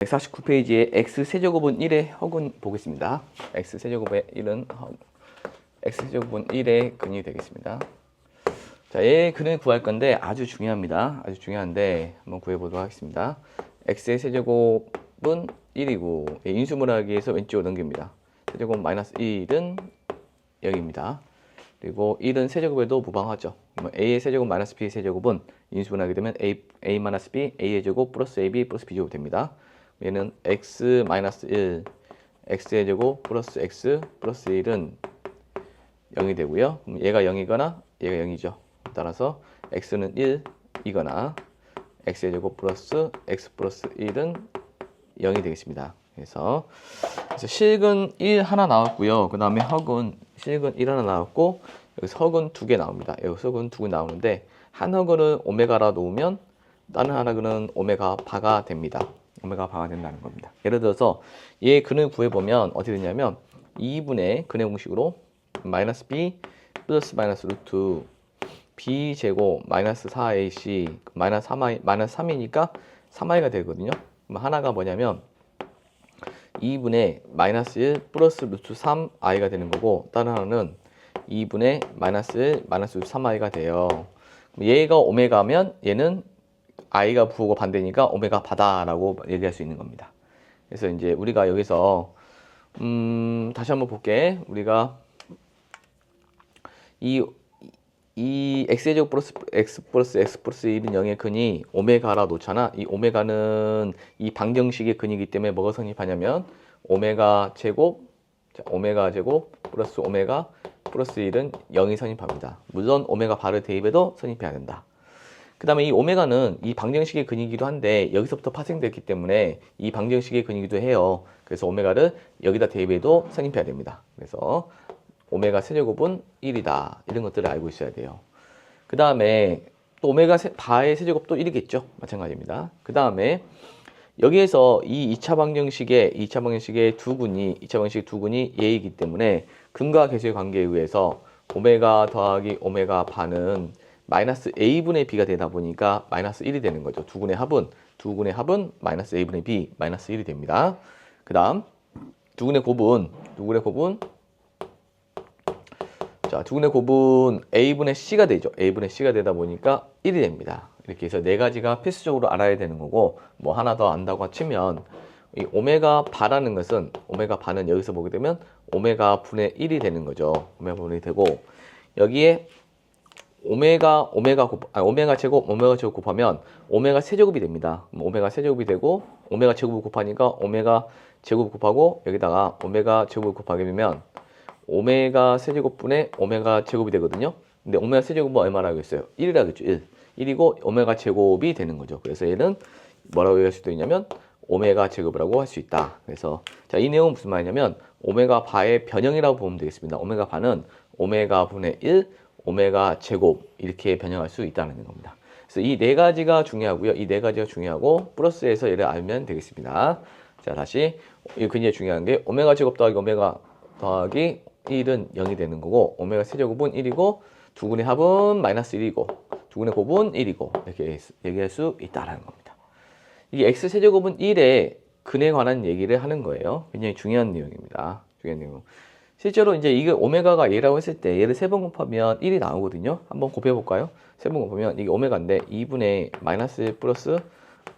149페이지에 x 세제곱은 1의 허근 보겠습니다. x 세제곱의 1은 x 세제곱은 1의 근이 되겠습니다. 자, 얘 근을 구할 건데 아주 중요합니다. 아주 중요한데 한번 구해 보도록 하겠습니다. x의 세제곱은 1이고 인수분을 하기 위해서 왼쪽으로 넘깁니다. 세제곱 마이너스 1은 0입니다. 그리고 1은 세제곱에도 무방하죠. a의 세제곱 마이너스 b의 세제곱은 인수분하게 되면 a, a 마이너스 b, a의 제곱 플러스 ab 플러스 b 제곱 됩니다. 얘는 x 마이너스 1, x의 제곱 플러스 x 플러스 1은 0이 되고요. 얘가 0이거나 얘가 0이죠. 따라서 x는 1이거나 x의 제곱 플러스 x 플러스 1은 0이 되겠습니다. 그래서, 그래서 실근 1 하나 나왔고요. 그 다음에 허근 실근 1 하나 나왔고 여기서 허근 두개 나옵니다. 여기서 허근 두개 나오는데 한 허근은 오메가라 놓으면 다른 하나는 오메가 바가 됩니다. 오메가 바가 된다는 겁니다. 예를 들어서 얘 근을 구해보면 어떻게 되냐면 2분의 근의 공식으로 마이너스 b 플러스 마이너스 루트 b 제곱 마이너스 4ac 마이너스 3i 마이너스 3이니까 3i가 되거든요. 하나가 뭐냐면 2분의 마이너스 1 플러스 루트 3i가 되는 거고 다른 하나는 2분의 마이너스 1 마이너스 루트 3i가 돼요. 얘가 오메가면 얘는 i가 부호가 반대니까 오메가 바다라고 얘기할 수 있는 겁니다. 그래서 이제 우리가 여기서 음 다시 한번 볼게. 우리가 이, 이 x의 제곱 플러스 x 플러스 x 플러스 1은 0의 근이 오메가라 놓잖아. 이 오메가는 이 방정식의 근이기 때문에 뭐가 성립하냐면 오메가 제곱 자, 오메가 제곱 플러스 오메가 플러스 1은 0이 성립합니다. 물론 오메가 바를 대입해도 성립해야 된다. 그 다음에 이 오메가는 이 방정식의 근이기도 한데 여기서부터 파생됐기 때문에 이 방정식의 근이기도 해요. 그래서 오메가를 여기다 대입해도 성립해야 됩니다. 그래서 오메가 세제곱은 1이다. 이런 것들을 알고 있어야 돼요. 그 다음에 또 오메가 세, 바의 세제곱도 1이겠죠. 마찬가지입니다. 그 다음에 여기에서 이 2차 방정식의 2차 방정식의 두 군이 2차 방정식 두 군이 얘이기 때문에 근과 계수의 관계에 의해서 오메가 더하기 오메가 반은 마이너스 a분의 b가 되다 보니까 마이너스 1이 되는 거죠. 두 군의 합은 두 군의 합은 마이너스 a분의 b 마이너스 1이 됩니다. 그 다음 두 군의 곱은 두 군의 곱은 자, 두 군의 곱은 a분의 c가 되죠. a분의 c가 되다 보니까 1이 됩니다. 이렇게 해서 네 가지가 필수적으로 알아야 되는 거고 뭐 하나 더 안다고 치면 이 오메가 바라는 것은 오메가 바는 여기서 보게 되면 오메가 분의 1이 되는 거죠. 오메가 분이 되고 여기에 오메가 오메가 곱 아, 오메가 제곱 오메가 제곱 곱하면 오메가 세제곱이 됩니다. 그럼 오메가 세제곱이 되고 오메가 제곱을 곱하니까 오메가 제곱 곱하고 여기다가 오메가 제곱을 곱하게 되면 오메가 세제곱분의 오메가 제곱이 되거든요. 근데 오메가 세제곱은 얼마라고 했어요? 1이라고 했죠. 1. 1이고 오메가 제곱이 되는 거죠. 그래서 얘는 뭐라고 얘기할 수도 있냐면 오메가 제곱이라고 할 수 있다. 그래서 자, 이 내용은 무슨 말이냐면 오메가 바의 변형이라고 보면 되겠습니다. 오메가 바는 오메가 분의 1, 오메가 제곱 이렇게 변형할 수 있다는 겁니다. 그래서 이 네 가지가 중요하고요. 이 네 가지가 중요하고 플러스에서 얘를 알면 되겠습니다. 자, 다시 이 굉장히 중요한 게 오메가 제곱 더하기 오메가 더하기 1은 0이 되는 거고 오메가 세제곱은 1이고 두 군의 합은 마이너스 1이고 두 군의 곱은 1이고 이렇게 얘기할 수 있다라는 겁니다. 이게 x 세제곱은 1의 근에 관한 얘기를 하는 거예요. 굉장히 중요한 내용입니다. 중요한 내용. 실제로 이제 이게 오메가가 얘라고 했을 때 얘를 세 번 곱하면 1이 나오거든요. 한번 곱해 볼까요? 세 번 곱하면 이게 오메가인데 2분의 마이너스 1 플러스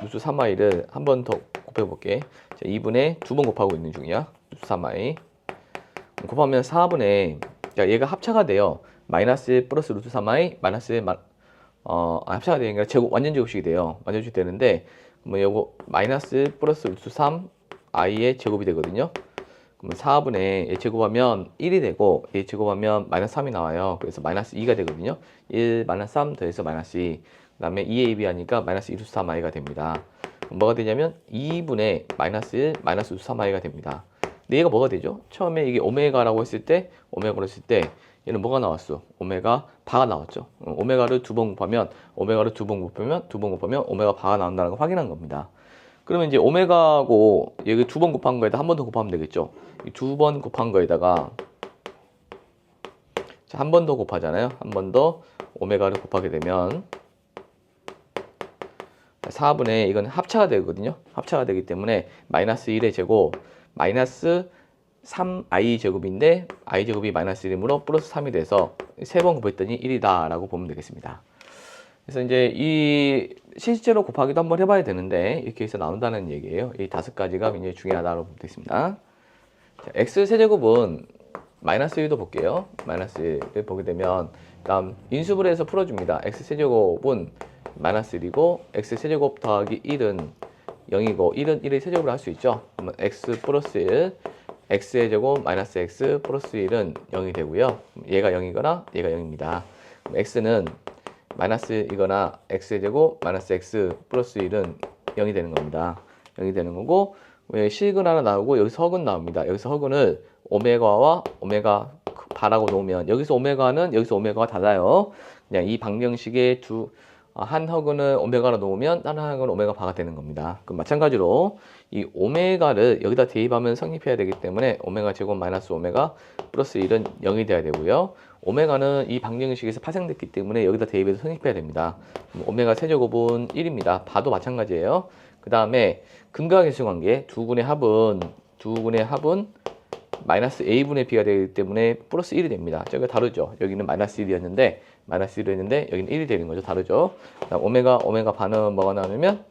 루트 3i를 한 번 더 곱해 볼게. 자, 2분의 두 번 곱하고 있는 중이야. 루트 3i. 곱하면 4분의 자, 얘가 합차가 돼요. 마이너스 1 플러스 루트 3i 마이너스 1 마, 어, 아, 합차가 되니까 제곱 완전 제곱식이 돼요. 완전 제곱식 되는데 뭐 요거 마이너스 1 플러스 루트 3 i의 제곱이 되거든요. 그러면 4분의 얘 제곱하면 1이 되고 얘 제곱하면 마이너스 3이 나와요. 그래서 마이너스 2가 되거든요. 1 마이너스 3 더해서 마이너스 2. 그 다음에 2ab 하니까 마이너스 2 루트 3i가 됩니다. 뭐가 되냐면 2분의 마이너스 1 마이너스 루트 3i가 됩니다. 근데 얘가 뭐가 되죠? 처음에 이게 오메가라고 했을 때 오메가로 했을 때 얘는 뭐가 나왔어? 오메가 바가 나왔죠. 어, 오메가를 두 번 곱하면 오메가를 두 번 곱하면 두 번 곱하면 오메가 바가 나온다는 걸 확인한 겁니다. 그러면 이제 오메가고 여기 두 번 곱한 거에다 한 번 더 곱하면 되겠죠. 이두번 곱한 거에다가 한 번 더 곱하잖아요. 한 번 더 오메가를 곱하게 되면 4분의 이건 합차가 되거든요. 합차가 되기 때문에 마이너스 1의 제곱 마이너스 3i 제곱인데 i 제곱이 마이너스 1이므로 플러스 3이 돼서 세 번 곱했더니 1이다 라고 보면 되겠습니다. 그래서 이제 이 실제로 곱하기도 한번 해봐야 되는데 이렇게 해서 나온다는 얘기예요. 이 다섯 가지가 굉장히 중요하다고 보면 되겠습니다. 자, x 세제곱은 마이너스 1도 볼게요. 마이너스 1을 보게 되면 다음 인수분 해서 풀어줍니다. x 세제곱은 마이너스 1이고 x 세제곱 더하기 1은 0이고 1은 1의 세제곱을 할 수 있죠. 그러면 x 플러스 1 x의 제곱 마이너스 x 플러스 1은 0이 되고요. 얘가 0이거나 얘가 0입니다. 그럼 x는 마이너스 이거나 x의 제곱 마이너스 x 플러스 1은 0이 되는 겁니다. 0이 되는 거고 왜 식은 하나 나오고 여기서 허근 나옵니다. 여기서 허근을 오메가와 오메가 바라고 놓으면 여기서 오메가는 여기서 오메가가 달라요. 그냥 이 방정식의 두 한 허근을 오메가로 놓으면 다른 허근은 오메가 바가 되는 겁니다. 그럼 마찬가지로 이 오메가를 여기다 대입하면 성립해야 되기 때문에 오메가 제곱 마이너스 오메가 플러스 1은 0이 돼야 되고요. 오메가는 이 방정식에서 파생됐기 때문에 여기다 대입해서 성립해야 됩니다. 오메가 세제곱은 1입니다. 바도 마찬가지예요. 그 다음에 근각계수 관계 두 군의 합은 두 군의 합은 마이너스 a분의 b가 되기 때문에 플러스 1이 됩니다. 저기가 다르죠. 여기는 마이너스 1이었는데 마이너스 1이었는데 여기는 1이 되는 거죠. 다르죠. 그다음 오메가 오메가 반은 뭐가 나오냐면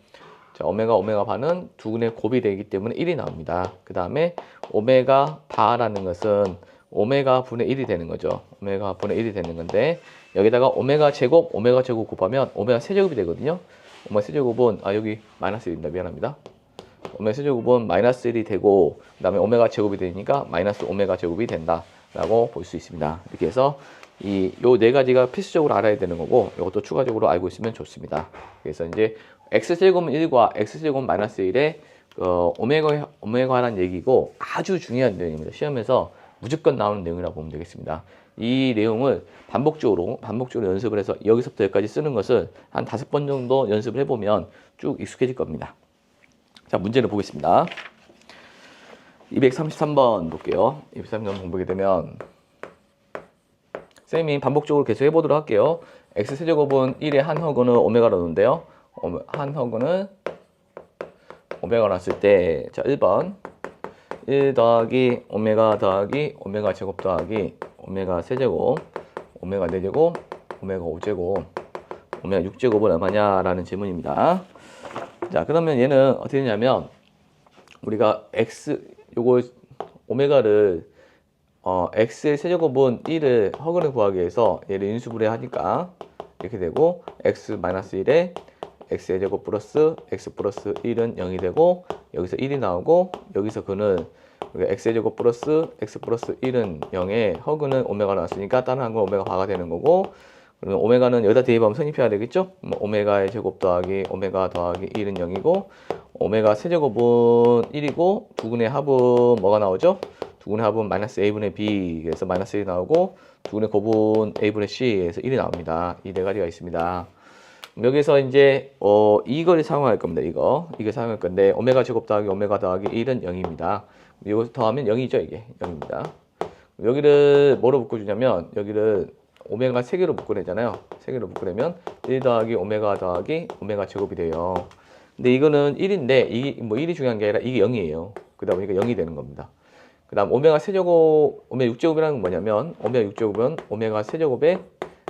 자, 오메가 오메가 반은 두 군의 곱이 되기 때문에 1이 나옵니다. 그 다음에 오메가 바라는 것은 오메가 분의 1이 되는 거죠. 오메가 분의 1이 되는 건데 여기다가 오메가 제곱 오메가 제곱 곱하면 오메가 세제곱이 되거든요. 오메가 세제곱은 아 여기 마이너스 1입니다. 미안합니다. 오메가 세제곱은 마이너스 1이 되고 그 다음에 오메가 제곱이 되니까 마이너스 오메가 제곱이 된다 라고 볼 수 있습니다. 이렇게 해서 이 요 네 가지가 필수적으로 알아야 되는 거고 이것도 추가적으로 알고 있으면 좋습니다. 그래서 이제 x 제곱은 1과 x 제곱 마이너스 1의 어, 오메가 오메가라는 얘기고 아주 중요한 내용입니다. 시험에서 무조건 나오는 내용이라고 보면 되겠습니다. 이 내용을 반복적으로 반복적으로 연습을 해서 여기서부터 여기까지 쓰는 것을 한 다섯 번 정도 연습을 해보면 쭉 익숙해질 겁니다. 자, 문제를 보겠습니다. 233번 볼게요. 233번 공부하게 되면 쌤이 반복적으로 계속 해보도록 할게요. x 세제곱은 1의 한 허근을 오메가로 놓는데요. 오메- 한 허근을 오메가로 놨을 때, 자, 1번. 1 더하기 오메가 더하기 오메가 제곱 더하기 오메가 세제곱, 오메가 4제곱, 오메가 5제곱, 오메가 6제곱은 얼마냐라는 질문입니다. 자, 그러면 얘는 어떻게 되냐면 우리가 x 요거 오메가를 어, x의 세제곱은 1을 허근을 구하기 위해서 얘를 인수분해 하니까 이렇게 되고 x 마이너스 1에 x의 제곱 플러스 x 플러스 1은 0이 되고 여기서 1이 나오고 여기서 그는 우리가 x의 제곱 플러스 x 플러스 1은 0에 허근은 오메가 나왔으니까 다른 한 건 오메가 바가 되는 거고 그러면 오메가는 여기다 대입하면 성립해야 되겠죠? 뭐 오메가의 제곱 더하기 오메가 더하기 1은 0이고 오메가 세제곱은 1이고 두근의 합은 뭐가 나오죠? 두근의 합은 마이너스 a분의 b 그래서 마이너스 1이 나오고 두근의 곱은 a분의 c에서 1이 나옵니다. 이 네 가지가 있습니다. 여기서 이제 어 이걸 사용할 겁니다. 이거 이거 사용할 건데 오메가 제곱 더하기 오메가 더하기 1은 0입니다. 이거 더하면 0이죠 이게 0입니다. 여기를 뭐로 묶어주냐면 여기를 오메가 3개로 묶어내잖아요. 3개로 묶어내면 1 더하기 오메가 더하기 오메가 제곱이 돼요. 근데 이거는 1인데 이게 뭐 1이 중요한 게 아니라 이게 0이에요. 그러다 보니까 0이 되는 겁니다. 그 다음 오메가 세제곱, 오메가 6제곱이라는 건 뭐냐면 오메가 6제곱은 오메가 세제곱의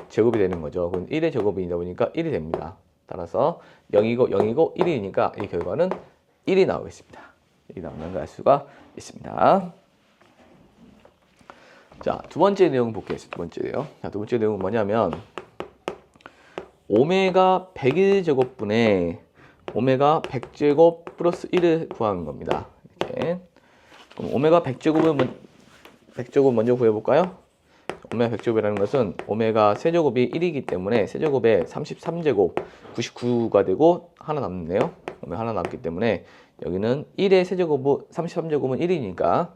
제곱이 되는 거죠. 그럼 1의 제곱이다 보니까 1이 됩니다. 따라서 0이고 0이고 1이니까 이 결과는 1이 나오겠습니다. 1이 나오는 걸 알 수가 있습니다. 자, 두 번째 내용 볼게요. 두 번째 내용. 자, 두 번째 내용은 뭐냐면 오메가 101제곱분의 오메가 100제곱 플러스 1을 구하는 겁니다. 이렇게. 그럼 오메가 100제곱은 100제곱 먼저 구해 볼까요? 오메가 100제곱이라는 것은 오메가 세제곱이 1이기 때문에 세제곱에 33제곱 99가 되고 하나 남네요. 오메가 하나 남기 때문에 여기는 1의 세제곱은 33제곱은 1이니까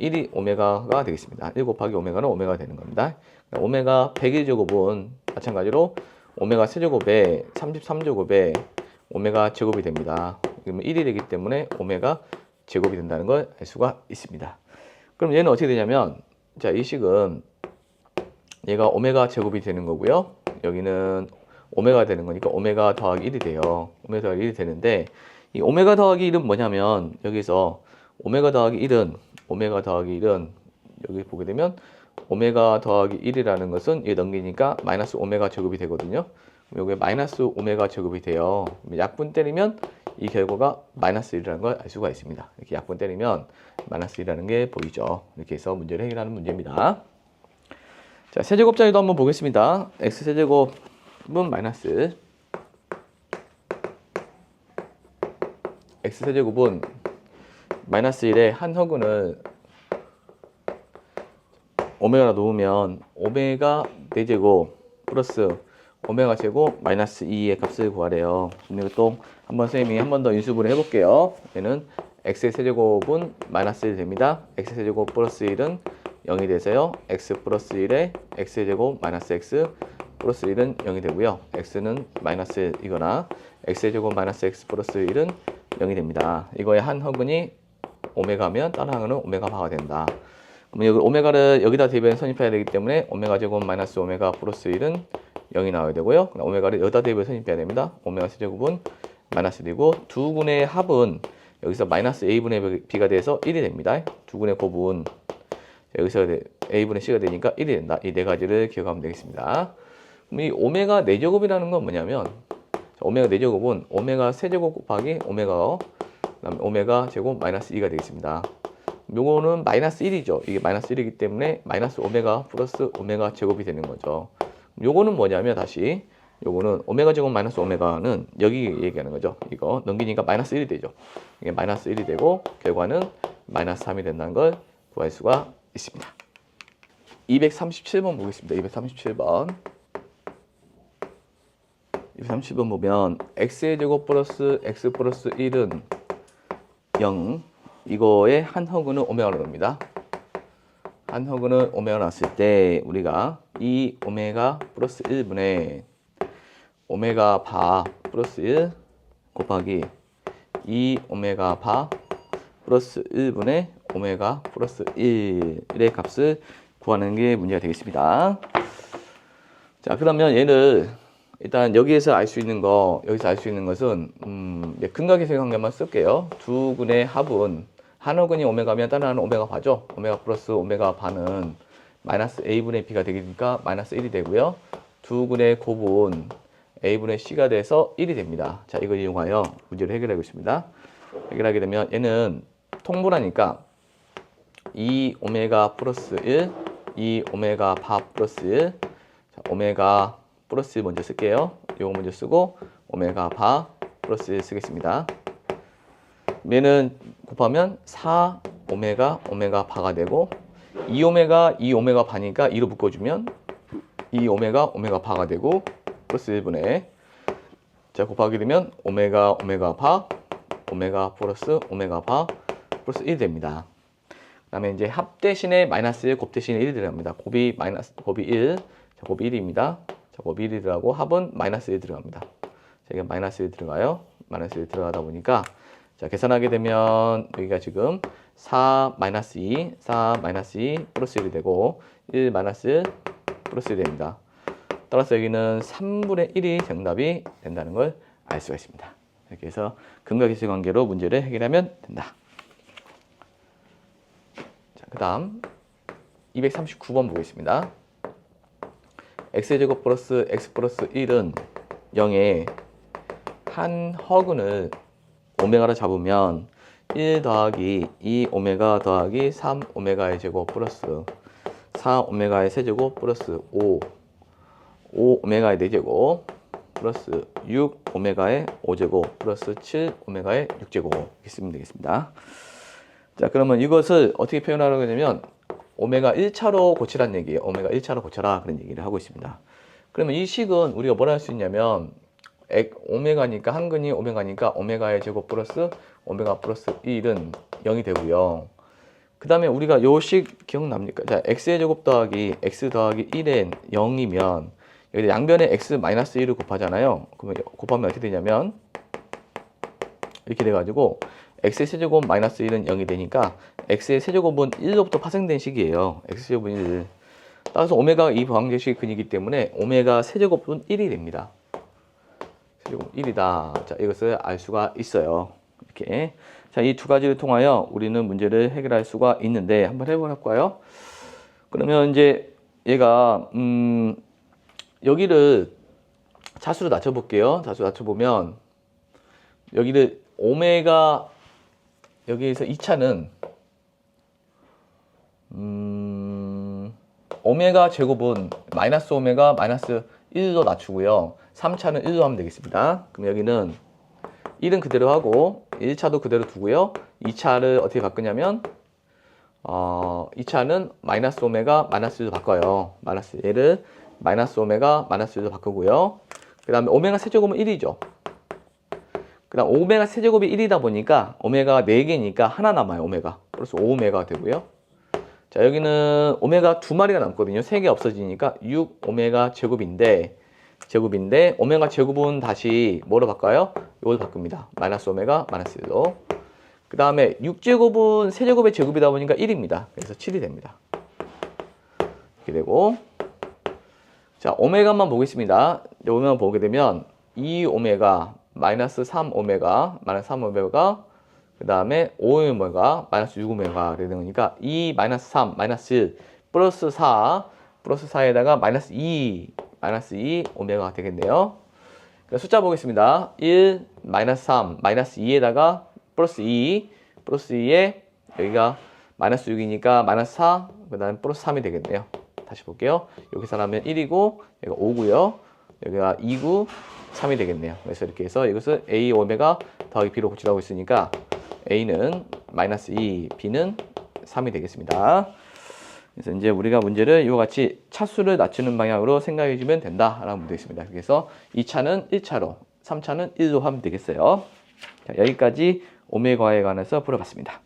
1이 오메가가 되겠습니다. 1 곱하기 오메가는 오메가 되는 겁니다. 오메가 101제곱은 마찬가지로 오메가 세제곱에 33제곱에 오메가 제곱이 됩니다. 그러면 1이 되기 때문에 오메가 제곱이 된다는 걸 알 수가 있습니다. 그럼 얘는 어떻게 되냐면 자, 이 식은 얘가 오메가 제곱이 되는 거고요. 여기는 오메가 되는 거니까 오메가 더하기 1이 돼요. 오메가 더하기 1이 되는데 이 오메가 더하기 1은 뭐냐면 여기서 오메가 더하기 1은 오메가 더하기 1은 여기 보게 되면 오메가 더하기 1이라는 것은 얘 넘기니까 마이너스 오메가 제곱이 되거든요. 여기 마이너스 오메가 제곱이 돼요. 약분 때리면 이 결과가 마이너스 1이라는 걸 알 수가 있습니다. 이렇게 약분 때리면 마이너스 1이라는 게 보이죠. 이렇게 해서 문제를 해결하는 문제입니다. 자, 세제곱자리도 한번 보겠습니다. x 세제곱은 마이너스 x 세제곱은 마이너스 1의 한 허근을 오메가 놓으면 오메가 4제곱 플러스 오메가 제곱 마이너스 2의 값을 구하래요. 그럼 이것도 한번 선생님이 한 번 더 인수분해 해볼게요. 얘는 x의 세제곱은 마이너스 1 됩니다. x 세제곱 플러스 1은 0이 돼서요. x 플러스 1에 x 제곱 마이너스 x 플러스 1은 0이 되고요. x는 마이너스 1이거나 x 제곱 마이너스 x 플러스 1은 0이 됩니다. 이거의 한 허근이 오메가면 다른 항은 오메가 바가 된다. 그럼 여기 오메가를 여기다 대입해 선입해야 되기 때문에 오메가 제곱 마이너스 오메가 플러스 1은 0이 나와야 되고요. 오메가를 여기다 대입해 선입해야 됩니다. 오메가 세제곱은 마이너스 1이고 두 군의 합은 여기서 마이너스 a분의 b가 돼서 1이 됩니다. 두 군의 곱은 여기서 a분의 c가 되니까 1이 된다. 이 네 가지를 기억하면 되겠습니다. 그럼 이 오메가 4제곱이라는 건 뭐냐면 오메가 4제곱은 오메가 세제곱 곱하기 오메가 그다음에 오메가 제곱 마이너스 2가 되겠습니다. 요거는 마이너스 1이죠. 이게 마이너스 1이기 때문에 마이너스 오메가 플러스 오메가 제곱이 되는 거죠. 요거는 뭐냐면 다시 요거는 오메가 제곱 마이너스 오메가는 여기 얘기하는 거죠. 이거 넘기니까 마이너스 1이 되죠. 이게 마이너스 1이 되고 결과는 마이너스 3이 된다는 걸 구할 수가 있습니다. 237번 보겠습니다. 237번. 237번 보면 x의 제곱 플러스 x 플러스 1은 0 이거의 한 허근은 오메가로 옵니다. 한 허근은 오메가 났을 때 우리가 이 오메가 플러스 1분의 오메가 바 플러스 1 곱하기 2 오메가 바 플러스 1분의 오메가 플러스 1의 값을 구하는 게 문제가 되겠습니다. 자 그러면 얘를 일단 여기에서 알 수 있는 거 여기서 알 수 있는 것은 음, 네, 근각의 관계만 쓸게요. 두 근의 합은 한 어근이 오메가면 다른 하나는 오메가 바죠. 오메가 플러스 오메가 바는 마이너스 a분의 b가 되니까 마이너스 1이 되고요. 두 근의 곱은 a분의 c가 돼서 1이 됩니다. 자 이걸 이용하여 문제를 해결하고 있습니다. 해결하게 되면 얘는 통분하니까 2 오메가 플러스 1, 2 오메가 바 플러스 1, 자, 오메가 플러스 1 먼저 쓸게요. 이거 먼저 쓰고 오메가 바 플러스 1 쓰겠습니다. 얘는 곱하면 4 오메가 오메가 바가 되고 2 오메가 2 오메가 바니까 2로 묶어주면 2 오메가 오메가 바가 되고 플러스 1분의 자 곱하게 되면 오메가 오메가 바 오메가 플러스 오메가 바 플러스 1이 됩니다. 그 다음에 이제 합 대신에 마이너스 1, 곱 대신에 1이 들어갑니다. 곱이 마이너스 곱이 1, 자, 곱이 1입니다. 자, 곱이 1이 들어가고 합은 마이너스 1 들어갑니다. 자, 이게 마이너스 1 들어가요. 마이너스 1 들어가다 보니까 자, 계산하게 되면 여기가 지금 4 마이너스 2, 4 마이너스 2 플러스 1이 되고 1 마이너스 1 플러스 1이 됩니다. 따라서 여기는 3분의 1이 정답이 된다는 걸 알 수가 있습니다. 이렇게 해서 근각계수 관계로 문제를 해결하면 된다. 자, 그 다음 239번 보겠습니다. X제곱 플러스 x 플러스 1은 0에 한 허근을 오메가로 잡으면 1 더하기 2 오메가 더하기 3 오메가의 제곱 플러스 4 오메가의 세제곱 플러스 5 5 오메가의 4제곱 플러스 6 오메가의 5제곱 플러스 7 오메가의 6제곱 이렇게 쓰면 되겠습니다. 자 그러면 이것을 어떻게 표현하려고 하냐면 오메가 1차로 고치라는 얘기예요. 오메가 1차로 고쳐라 그런 얘기를 하고 있습니다. 그러면 이 식은 우리가 뭐라 할수 있냐면 액, 오메가니까 한근이 오메가니까 오메가의 제곱 플러스 오메가 플러스 1은 0이 되고요. 그 다음에 우리가 요 식 기억납니까? 자, x의 제곱 더하기 x 더하기 1은 0이면 여기 양변에 x 마이너스 1을 곱하잖아요. 그러면 곱하면 어떻게 되냐면 이렇게 돼가지고 x의 세제곱 마이너스 1은 0이 되니까 x의 세제곱은 1로부터 파생된 식이에요. x 세제곱은 1. 따라서 오메가 이 방정식이 근이기 때문에 오메가 세제곱은 1이 됩니다. 세제곱 1이다. 자, 이것을 알 수가 있어요. 이렇게. 자, 이 두 가지를 통하여 우리는 문제를 해결할 수가 있는데 한번 해볼까요? 그러면 이제 얘가 음 여기를 차수로 낮춰볼게요. 차수 낮춰보면 여기를 오메가 여기에서 2차는 음 오메가 제곱은 마이너스 오메가 마이너스 1로 낮추고요. 3차는 1로 하면 되겠습니다. 그럼 여기는 1은 그대로 하고 1차도 그대로 두고요. 2차를 어떻게 바꾸냐면 어, 2차는 마이너스 오메가 마이너스 1로 바꿔요. 마이너스 얘를 마이너스 오메가 마이너스 1로 바꾸고요. 그 다음에 오메가 세제곱은 1이죠. 그 다음 오메가 세제곱이 1이다 보니까 오메가 4개니까 하나 남아요. 오메가. 플러스 5오메가 되고요. 자 여기는 오메가 두 마리가 남거든요. 3개 없어지니까 6 오메가 제곱인데 제곱인데 오메가 제곱은 다시 뭐로 바꿔요? 이걸 바꿉니다. 마이너스 오메가 마이너스 1로. 그 다음에 6제곱은 세제곱의 제곱이다 보니까 1입니다. 그래서 7이 됩니다. 이렇게 되고 자 오메가만 보겠습니다. 오메가 보게 되면 2 오메가 마이너스 3 오메가 마이너스 3 오메가 그 다음에 5 오메가 마이너스 6 오메가 되는 거니까 2 마이너스 3 마이너스 1 플러스 4 플러스 4에다가 마이너스 2 마이너스 2 오메가가 되겠네요. 그러니까 숫자 보겠습니다. 1 마이너스 3 마이너스 2에다가 플러스 2 플러스 2에 여기가 마이너스 6이니까 마이너스 4 그 다음에 플러스 3이 되겠네요. 다시 볼게요. 여기서 하면 1이고 여기가 5고요. 여기가 2구 3이 되겠네요. 그래서 이렇게 해서 이것을 A 오메가 더하기 B로 고치라고 했으니까 A는 마이너스 2, B는 3이 되겠습니다. 그래서 이제 우리가 문제를 이와 같이 차수를 낮추는 방향으로 생각해 주면 된다라는 문제 있습니다. 그래서 2차는 1차로, 3차는 1로 하면 되겠어요. 자, 여기까지 오메가에 관해서 풀어봤습니다.